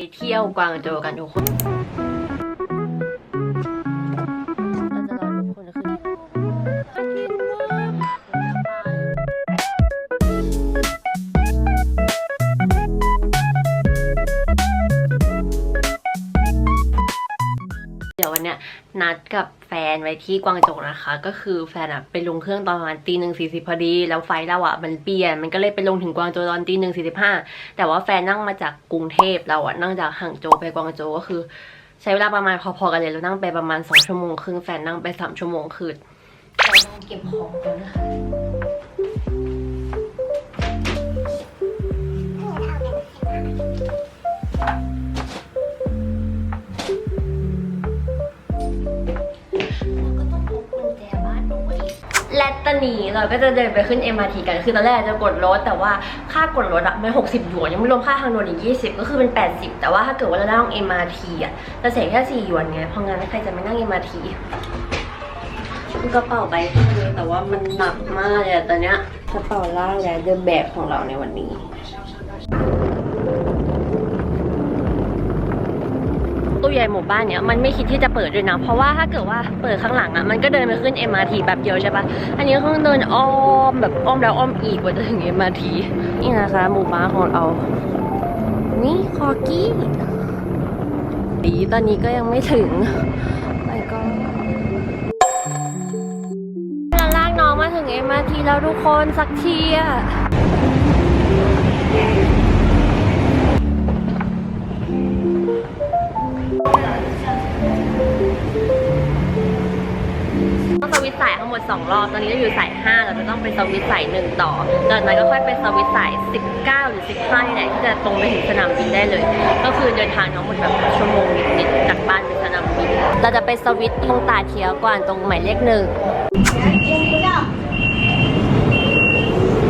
ไปเที่ยวกวางโจวกันทุกคน ที่กวางโจวนะคะ ก็คือแฟนอะไปลงเครื่องตอนประมาณตีหนึ่งสี่สิบพอดี แล้วไฟเราอะมันเปลี่ยน มันก็เลยไปลงถึงกวางโจวตอนตีหนึ่งสี่สิบห้าแต่ว่าแฟนนั่งมาจากกรุงเทพเราอะนั่งจากห่างโจวไปกวางโจวก็คือ ใช้เวลาประมาณพอๆกันเลยเรานั่งไปประมาณสองชั่วโมงครึ่งแฟนนั่งไปสามชั่วโมงคือเราต้องเก็บของกันนะคะ ตอนนี้เราก็จะเดินไปขึ้น MRT กัน คือตอนแรกจะกดรถ แต่ว่าค่ากดรถอะมัน60หยวนยังไม่รวมค่าทางด่วนอีก20ก็คือเป็น80แต่ว่าถ้าเกิดว่าเรานั่ง MRT อะจะเสียแค่4หยวนไงเพราะงั้นใครจะไม่นั่ง MRT กระเป๋าใบเท่านี้แต่ว่ามันหนักมากเลยตอนเนี้ยกระเป๋าล่างและเดินแบบของเราในวันนี้ ตู้ใหญ่หมู่บ้านเนี้ยมันไม่คิดที่จะเปิดด้วยนะ เพราะว่าถ้าเกิดว่าเปิดข้างหลังอะมันก็เดินไปขึ้น MRT แบบเดียวใช่ปะอันนี้ต้องเดินอ้อมแบบอ้อมแล้วอ้อมอีกกว่าจะถึง MRT นี่นะคะหมู่บ้านของเรา นี่คอกี้ดีตอนนี้ก็ยังไม่ถึงไปก็ลากน้องมาถึง MRT แล้วทุกคนสักทีอะ ด2รอบ ตอนนี้เราอยู่สาย 5 เราจะต้องไปสวิตสายหนึ่งต่อจากนั้นก็ค่อยไปสวิตสาย 19 หรือ 15นี่แหละที่จะตรงไปถึงสนามบินได้เลย ก็คือเดินทางทั้งหมดแบบชั่วโมงนิดๆจากบ้านไปสนามบิน เราจะไปสวิตตรงตาเทียวก่อนตรงหมายเลขหนึ่ง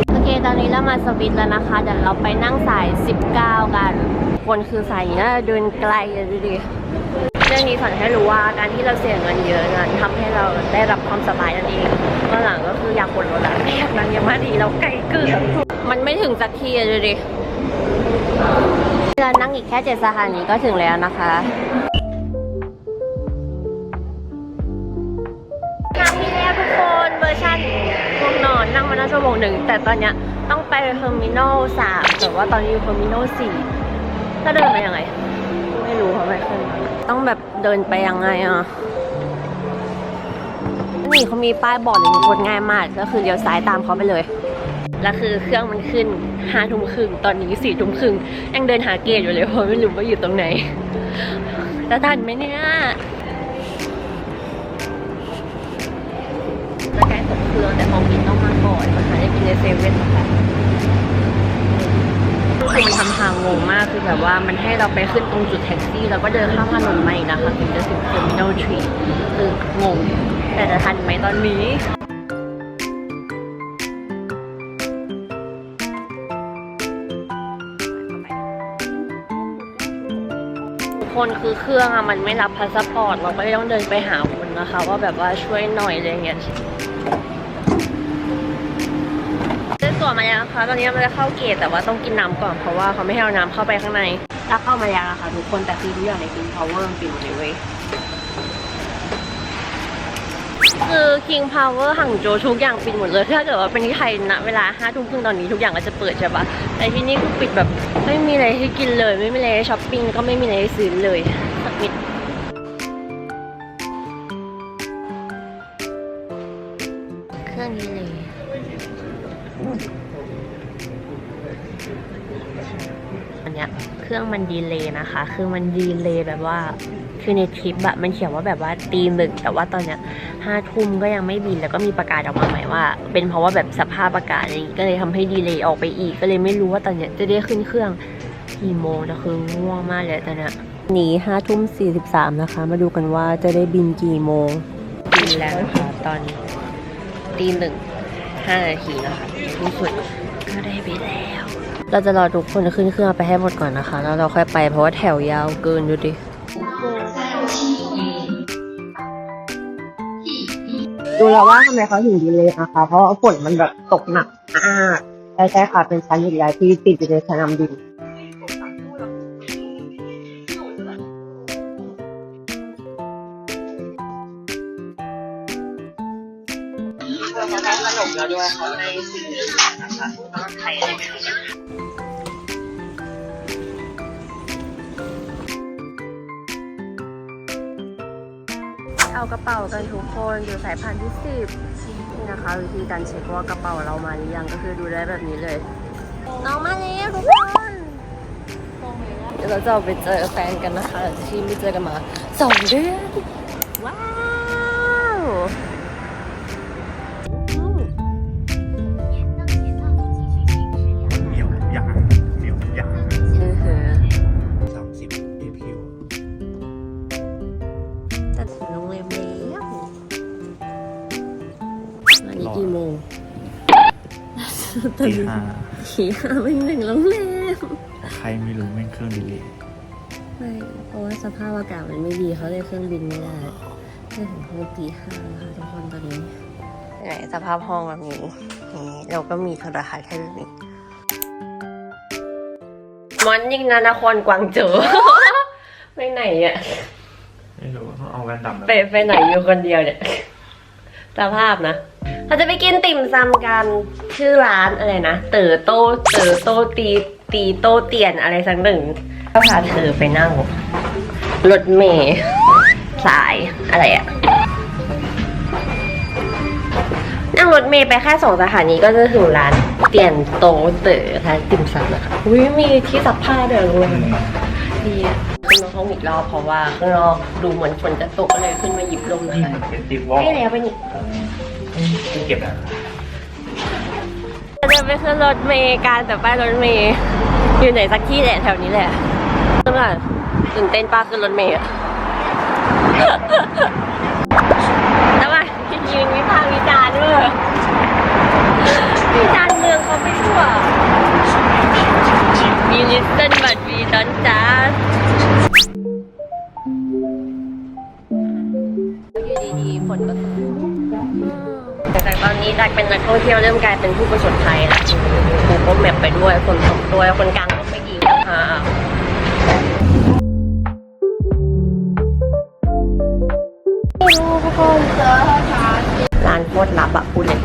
โอเค ตอนนี้เรามาสวิตแล้วนะคะ เดี๋ยวเราไปนั่งสาย 19 กัน คนคือสายนี้น่าเดินไกลเลยดูดิ รื่องนี้สอนให้รู้ว่าการที่เราเสียเงินเยอะนั้นทำให้เราได้รับความสบายนั่นเองตอนหลังก็คืออยากกดรถแล้วไม่อยากนั่งยามาดีเราไกลเกินมันไม่ถึงสักทีอะดูดิเรานั่งอีกแค่เจ็ดสถานีก็ถึงแล้วนะคะครั้งที่แล้วทุกคนเวอร์ชันง่วงนอนนั่งมาได้ชั่วโมงหนึ่งแต่ตอนเนี้ยต้องไปเทอร์มินอลสามแต่ว่าตอนนี้อยู่เทอร์มินอลสี่จะเดินไปยังไง ไม่รู้เขาไม่ขึ้นมา ต้องแบบเดินไปยังไงอะนี่เขามีป้ายบอกเลยกดง่ายมาก ก็คือเลี้ยวซ้ายตามเขาไปเลย แล้วคือเครื่องมันขึ้นห้าทุ่มครึ่งตอนนี้สี่ทุ่มครึ่งยังเดินหาเกตอยู่เลยเพราะไม่รู้ว่าอยู่ตรงไหนจะทันไหมเนี่ย แบบว่ามันให้เราไปขึ้นตรงจุดแท็กซี่ แล้วก็เดินข้ามถนนมาอีกนะคะถึงจะถึงเทอร์มินอลทรีคืองง แต่จะทันไหมตอนนี้ทุกคนคือเครื่องอะมันไม่รับพาสปอร์ต เราก็เลยต้องเดินไปหาคนนะคะ ว่าแบบว่าช่วยหน่อยอะไรอย่างเงี้ย ได้ตั๋ว มาแล้วนะคะ ตอนนี้เราจะเข้าเกตแต่ว่าต้องกินน้ำก่อนเพราะว่าเขาไม่ให้เอาน้ำเข้าไปข้างในถ้าเข้ามาแล้วนะคะทุกคนแต่คือทุกอย่างใน King Power มันปิดหมดเลยเว้ยคือ King Power หังโจวทุกอย่างปิดหมดเลย ถ้าเกิดว่าเป็นที่ไทยณเวลาห้าทุ่มครึ่งตอนนี้ทุกอย่างก็จะเปิดใช่ปะแต่ที่นี่คือปิดแบบไม่มีอะไรให้กินเลย ไม่มีอะไรให้ช้อปปิ้งแล้วก็ไม่มีอะไรให้ซื้อเลย มันดีเลย์นะคะ คือมันดีเลย์แบบว่า คือในคลิปอะมันเขียนว่าแบบว่าตีหนึ่งแต่ว่าตอนเนี้ยห้าทุ่มก็ยังไม่บินแล้วก็มีประกาศออกมาใหม่ว่า เป็นเพราะว่าแบบสภาพอากาศอะไรอย่างงี้ก็เลยทำให้ดีเลย์ออกไปอีก ก็เลยไม่รู้ว่าตอนเนี้ยจะได้ขึ้นเครื่องกี่โมงแต่คือง่วงมากเลยตอนเนี้ยนี้ห้าทุ่มสี่สิบสามนะคะ มาดูกันว่าจะได้บินกี่โมงบินแล้วนะคะตอนตีหนึ่งห้านาทีนะคะที่สุดก็ได้บินแล้ว เราจะรอทุกคนขึ้นเครื่องไปให้หมดก่อนนะคะ แล้วเราค่อยไปเพราะว่าแถวยาวเกินดูดิดูแล้วว่าทำไมเขาถึงดีเลยนะคะเพราะฝนมันแบบตกหนักมากใช่ค่ะเป็นชั้นใหญ่ล้ที่ติดอยู่ในชั้นนำดินเราได้ขนมแล้วด้วยเขาในสิ่งนะคะไทย เอากระเป๋ากันทุกคนอยู่สายพันธุ์ที่สิบนะคะ วิธีการเช็คว่ากระเป๋าเรามาหรือยังก็คือดูได้แบบนี้เลย น้องมาแล้วทุกคนเดี๋ยวเราจะไปเจอแฟนกันนะคะที่ไม่เจอกันมาสองเดือน ตีห้าขี่ห้าไม่ถึงโรงแรมใครไม่รู้แม่งเครื่องดีเลยไม่ เพราะว่าสภาพอากาศมันไม่ดีเขาเลยเครื่องบินไม่ได้แค่ถึงห้องตีห้านะคะทุกคนตอนนี้ไหนสภาพห้องแบบนี้นี่เราก็มีโทรทัศน์ให้แบบนี้มันยิ่งนะนครกวางโจวไปไหนอะไม่รู้ต้องเอาแว่นดำไปไปไหนอยู่คนเดียวเนี่ยสภาพนะ เราจะไปกินติ่มซำกัน ชื่อร้านอะไรนะ เต๋อโต เต๋อโตตีตีโตเตียนอะไรสักหนึ่งก็พาเธอไปนั่งรถเมย์สายอะไรอะนั่งรถเมย์ไปแค่สองสถานีก็จะถึงร้านเตียนโตเต๋อร้านติ่มซำนะคะอุ้ยมีที่ซักผ้าเดี๋ยวเลยดีอะขึ้นมาห้องอีกรอบเพราะว่าข้างนอกดูเหมือนฝนจะตกก็เลยขึ้นมาหยิบลมนะนี่คะมันเป็นติวอลไม่แล้วไป เก็บแล้วเราจะไปขึ้นรถเมย์การแต่ป้ายรถเมย์อยู่ไหนสักที่แหละแถวนี้แหละตื่นเต้นป้าขึ้นรถเมย์อะแล้วมายืนวิพากษ์วิจารณ์ด้วยวิจารณ์เมืองเขาไปทั่ว We listen but we don't judge อยู่ จากเป็นนักท่องเที่ยวเริ่มกลายเป็นผู้ประสบภัยแล้วกูก็แมปไปด้วย คนตกด้วย คนกลางก็ไม่ดีนะคะไม่รู้ทุกคนร้านโคตรลับอะพูดเลย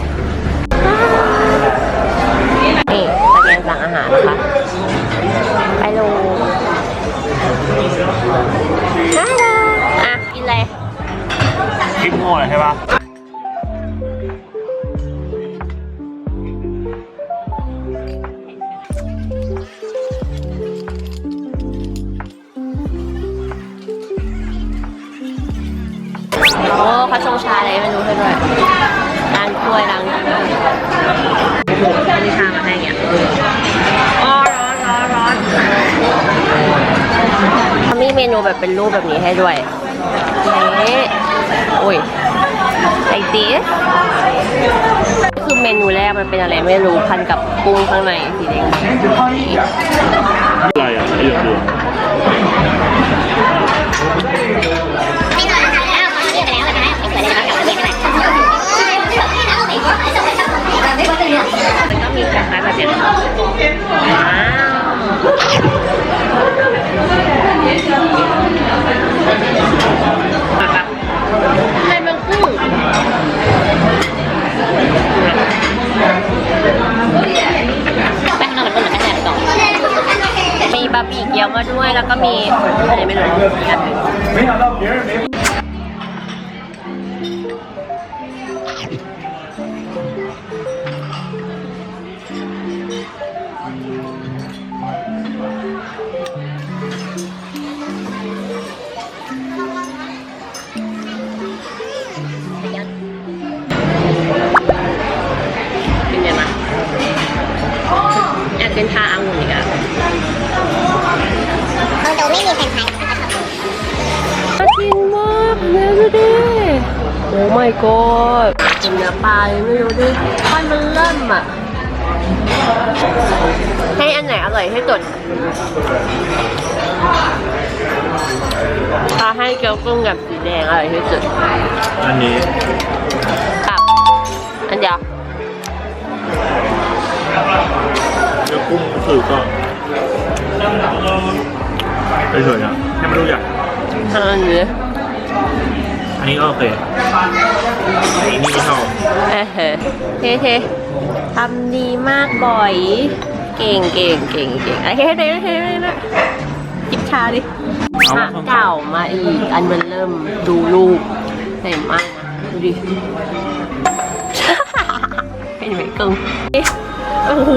นูแบบเป็นรูปแบบนี้ให้ด้วยนี่อุ้ยไอติสคือเมนูแรกมันเป็นอะไรไม่รู้พันกับกุ้งข้างในสีแดงอะไรอะไอ้เหลืองมันก็มีคล้ายๆแบบนี้ว้าว Thank you. เป็นชาองุ่นอีกอะคอนโดไม่มีแฟรนไชส์น่ากินมากเนี่ยดูดิโอ้ my god กินเนื้อปลาเลยไม่รู้ดิควันมันเริ่มอะให้อันไหนอร่อยให้สุดปลาให้เกี๊ยวกุ้งกับสีแดงอร่อยที่สุด อันนี้กับอันเดียวเนื้อกุ้ง คือก็เฉยๆอะให้มันรู้อย่างอันนี้อันนนี้ก็โอเคแต่อันนี้ไม่ชอบเออเฮ้เฮ้ทำดีมากบ่อย เก่งเก่งเก่งเก่งโอเคเฮ้เฮ้เฮ้จิบชาดิเอาพระมาเก่ามาอีก อันมันเริ่มดูลูกเห็นมากนะดูดิเห็นไหมกึ่ง โอ้โห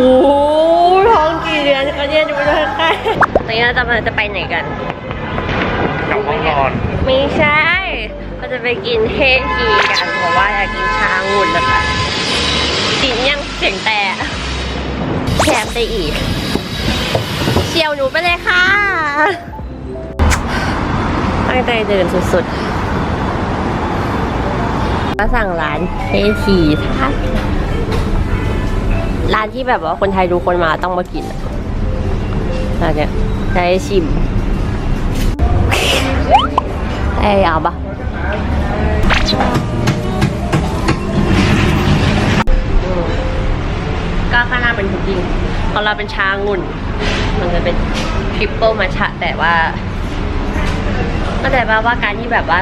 ท้องกี่เดือนก็เนี่ยจะไปดูใกล้ๆตอนนี้เราจะมาจะไปไหนกัน กลับห้องนอน ไม่ใช่ เราจะไปกินเฮทีกันเพราะว่าอยากกินชาองุ่นนะคะกินยังเสียงแต่แถมไปอีก เชียวหนูไปเลยค่ะ ตั้งใจเดินสุดๆก็สั่งร้านเฮทีท่า ร้านที่แบบว่าคนไทยดูคนมาต้องมากินอะร้านเนี้ยได้ชิมเอ้ยเอาปะก็ข้างหน้าเป็นพุดดิ้งของเราเป็นชางุ่น มันจะเป็นทริปเปิลมาชะแต่ว่าก็แต่ว่าว่าการที่แบบว่า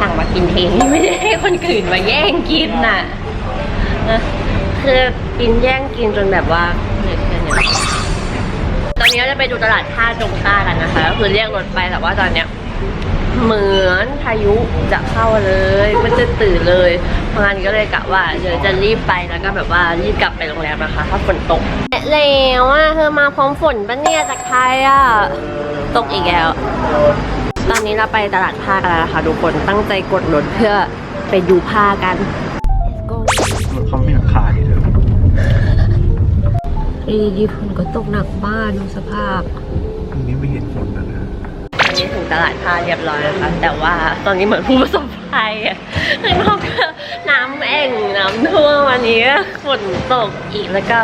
สั่งมากินเองไม่ได้ให้คนอื่นมาแย่งกินน่ะนะ คือกินแย่งกินจนแบบว่าเนี่ยแค่เนี้ยตอนนี้เราจะไปดูตลาดท่าจงต้ากันนะคะก็คือเรียกรถไปแต่ว่าตอนเนี้ยเหมือนพายุจะเข้าเลยมันจะตื่นเลยเพราะงั้นก็เลยกะว่าเดี๋ยวจะรีบไปแล้วก็แบบว่ารีบกลับไปโรงแรมนะคะ ถ้าฝนตกแล้วอะเธอมาพร้อมฝนปะเนี่ยจากไทยอะตกอีกแล้ว ตอนนี้เราไปตลาดผ้ากันแล้วนะคะทุกคนตั้งใจกดรถเพื่อไปดูผ้ากัน ดีดีฝนก็ตกหนักมากดูสภาพอันนี้ไม่เห็นฝนนะนะอันนี้ถึงตลาดท่าเรียบร้อยแล้วค่ะแต่ว่าตอนนี้เหมือนผู้ประสบภัยอะข้างนอกก็น้ำเอ่งน้ำท่วมวันนี้ก็ฝนตกอีกแล้วก็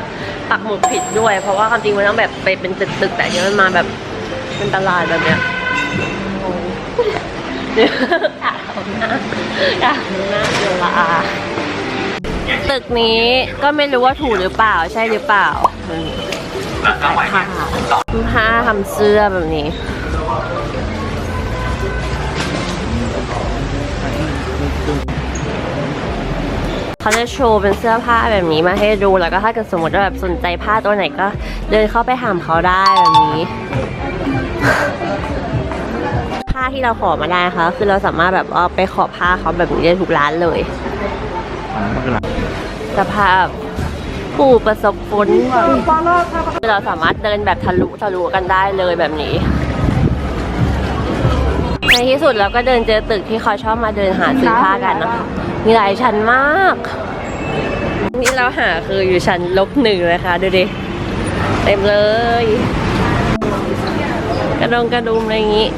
ปักหมุดผิดด้วย เพราะว่าความจริงมันต้องแบบไปเป็นตึกๆแต่อันนี้มันมาแบบเป็นตลาดแบบเนี้ยโอ้ยเดี๋ยอากเอาหน้าอากเอาหน้าเดี๋ยวละอา ตึกนี้ก็ไม่รู้ว่าถูกหรือเปล่าใช่หรือเปล่าผ้าทำเสื้อแบบนี้เขาจะโชว์เป็นเสื้อผ้าแบบนี้มาให้ดูแล้วก็ถ้าเกิดสมมติว่าแบบสนใจผ้าตัวไหนก็เดินเข้าไปถามเขาได้แบบนี้ผ้าที่เราขอมาได้นะคะคือเราสามารถแบบว่าไปขอผ้าเขาแบบนี้ได้ทุกร้านเลย อ๋อมันคือหลัง สภาพผู้ประสบฝนเราสามารถเดินแบบทะลุทะลุกันได้เลยแบบนี้ ในที่สุดเราก็เดินเจอตึกที่เขาชอบมาเดินหาซื้อผ้ากันนะคะมีหลายชั้นมาก นี่เราหาคืออยู่ชั้นลบหนึ่งเลยค่ะดูดิ เต็มเลย กระดงกระดุมอะไรอย่างนี้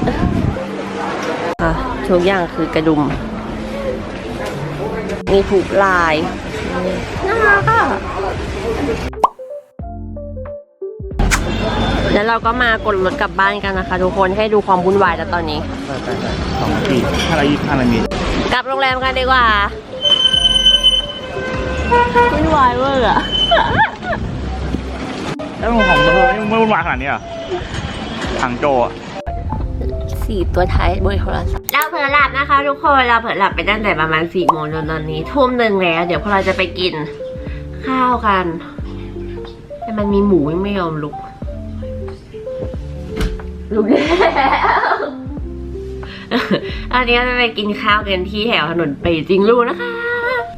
อะทุกอย่างคือกระดุม มีถูกลาย น่ารักอะแล้วเราก็มากดรถกลับบ้านกันนะคะ ทุกคนให้ดูความวุ่นวายแล้วตอนนี้ใช่ใช่ใช่สองนาทีห้านาทีห้านาทีกลับโรงแรมกันดีกว่าวุ่นวายเวอร์อะแล้วของเธอยังไม่วุ่นวายขนาดนี้เหรอะทางโจอะ สี่ตัวท้ายเบอร์โทรศัพท์เราเผลอหลับนะคะทุกคนเราเผลอหลับไปตั้งแต่ประมาณสี่โมงจนตอนนี้ทุ่มหนึ่งแล้ว เดี๋ยวพวกเราจะไปกินข้าวกัน แต่มันมีหมูยังไม่ยอมลุกลุกแล้วอันนี้จะไปกินข้าวกันที่แถวถนนเปจิงรูนะคะ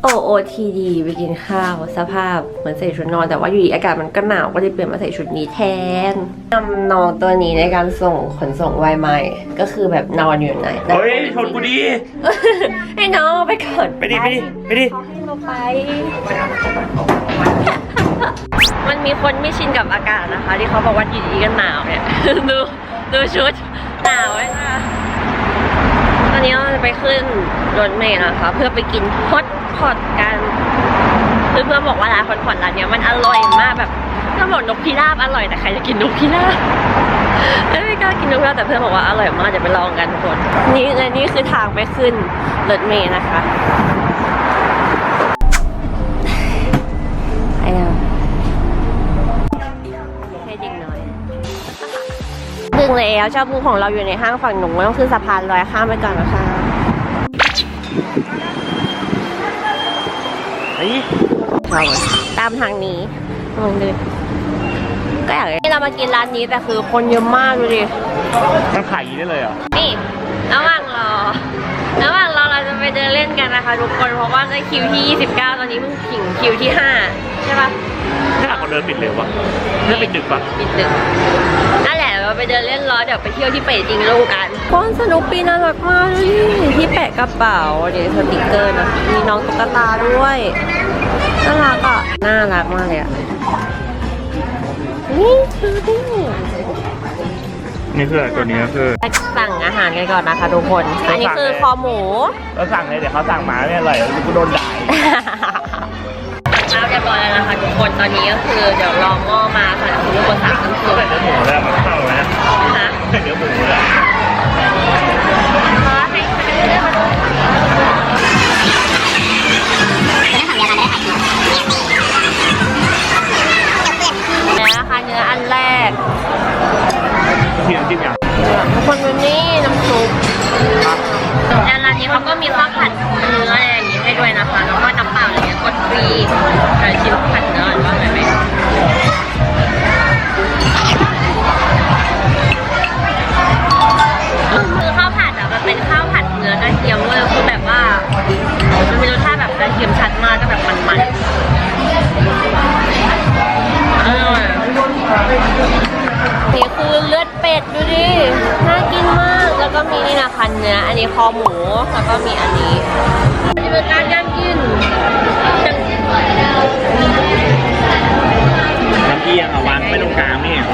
โอโอทีดีไปกินข้าวสภาพเหมือนใส่ชุดนอน แต่ว่าอยู่ดีอากาศมันก็หนาวก็เลยเปลี่ยนมาใส่ชุดนี้แทนนำน้องตัวนี้ในการส่งขนส่งไวไมก็คือแบบนอนอยู่ไหนเฮ้ยชนกูดีให้น้องไปก่อนไปดิไปดิไปดิเขาให้เราไปมันมีคนไม่ชินกับอากาศนะคะ ที่เขาบอกว่าอยู่ดีๆก็หนาวเนี่ยดูดูชุดหนาวเลยนะตอนนี้เราจะไปขึ้นรถเมล์นะคะ เพื่อไปกินฮอต พอตกันคือเพื่อนบอกว่าร้านฮอตพอตร้านเนี้ยมันอร่อยมากแบบเพื่อนบอกนกพิราบอร่อยแต่ใครจะกินนกพิราบไม่กล้ากินนกพิราบแต่เพื่อนบอกว่าอร่อยมากเดี๋ยวไปลองกันทุกคนนี่และนี่คือทางไปขึ้นรถเมล์นะคะไปแล้วให้เด็กน้อยถึงแล้วชาบูของเราอยู่ในห้างฝั่งหนูต้องขึ้นสะพานลอยข้ามไปก่อนนะคะ ตามทางนี้ลองดูก็อยากให้เรามากินร้านนี้แต่คือคนเยอะมากดูดิมันขายอย่างนี้ได้เลยเหรอ นี่ระหว่างรอระหว่างรอเราจะไปเดินเล่นกันนะคะทุกคนเพราะว่าในคิวที่ 29 ตอนนี้เพิ่งถึงคิวที่ 5 ใช่ปะถ้าเขาเดินปิดเร็วปะเดินปิดดึกปะปิดตึกนั่นแหละ เราไปเดินเล่นล้อเดี๋ยวไปเที่ยวที่เป๋จริงลูกกันก้อนสนุกปีน่ารักมากดูดิที่แปะกระเป๋าเดี๋ยวสติกเกอร์นะมีน้องตุ๊กตาด้วยน่ารักอะน่ารักมากเลยอะนี่คือดินี่คืออะไรตัวนี้ก็คือไปสั่งอาหารกันก่อนนะคะทุกคน อันนี้คือคอหมูเราสั่งเลยเดี๋ยวเขาสั่งมาไม่อร่อยกูโดนด่าอีกน้ำเรียบร้อยแล้วนะคะทุกคนตอนนี้ก็คือเดี๋ยวรอหม้อมาค่ะทุกคนสั่งน้ำซุเขาปใส่เนื้อหมูแล้วมันเข้าไหมนะใส่เนื้อหมูแล้วขอให้เลือกมาแล้วนะคะเนื้ออันแรกทุกคนดูนี่น้ำซุป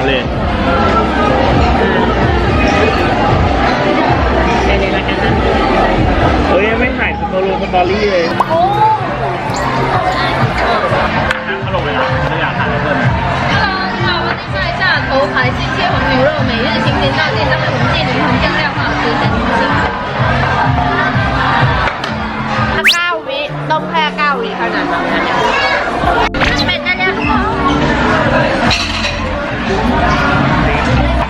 เห็นเขาเลย เดี๋ยวๆแล้วกันนะ เฮ้ยไม่ถ่ายสตอรี่สตอรี่เลย โอ้ ตลกเลยนะไม่อยากถ่ายเพิ่ม 好，我介绍一下头牌新鲜红牛肉，每日新鲜到店，上面我们店里红酱料很好吃，等您辛苦。 ถ้าเก้าวิต้มแค่เก้าวิเท่านั้นนะเนี่ยเป็ดนั่นเนี่ ย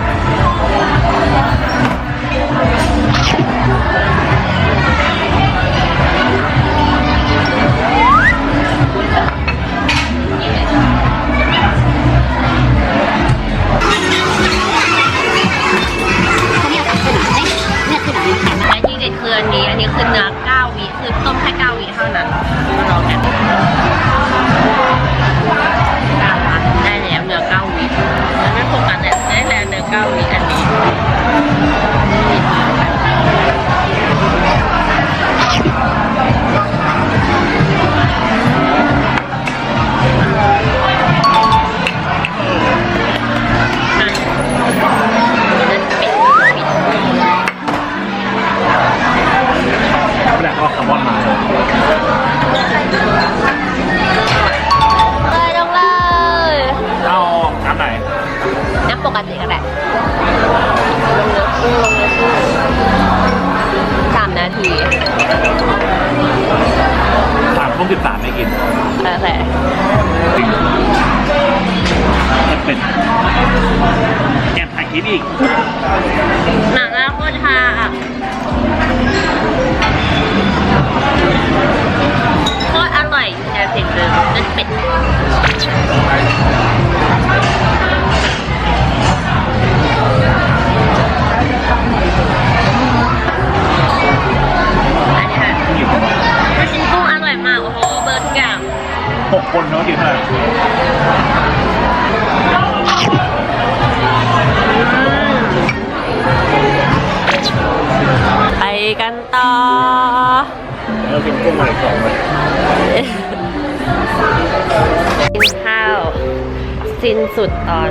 สิ้นสุดตอน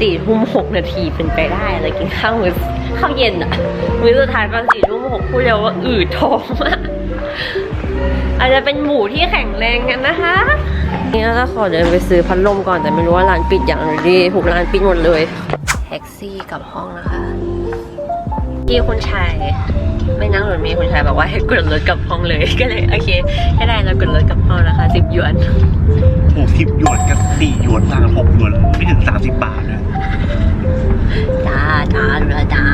สี่ทุ่มหกนาทีเป็นไปได้เลยกินข้าวมื้อข้าวเย็นอะมื้อสุดท้ายตอนสี่ทุ่มหกพูดเลยว่าอืดท้องมากอาจจะเป็นหมูที่แข็งแรงกันนะคะนี่เราจะขอเดินไปซื้อพัดลมก่อนแต่ไม่รู้ว่าร้านปิดอย่างไรดีถูกร้านปิดหมดเลย แท็กซี่กลับห้องนะคะที่คุณชาย ไม่นั่งรถเมล์คุณชายบอกว่าให้กดรถกลับห้องเลยก็เลยโอเคก็ได้เรากดรถกลับห้องนะคะสิบหยวนหกสิบหยวนกับสี่หยวนสามหกหยวนไม่ถึงสามสิบบาทเลยจ้าจ้าเรือจ้า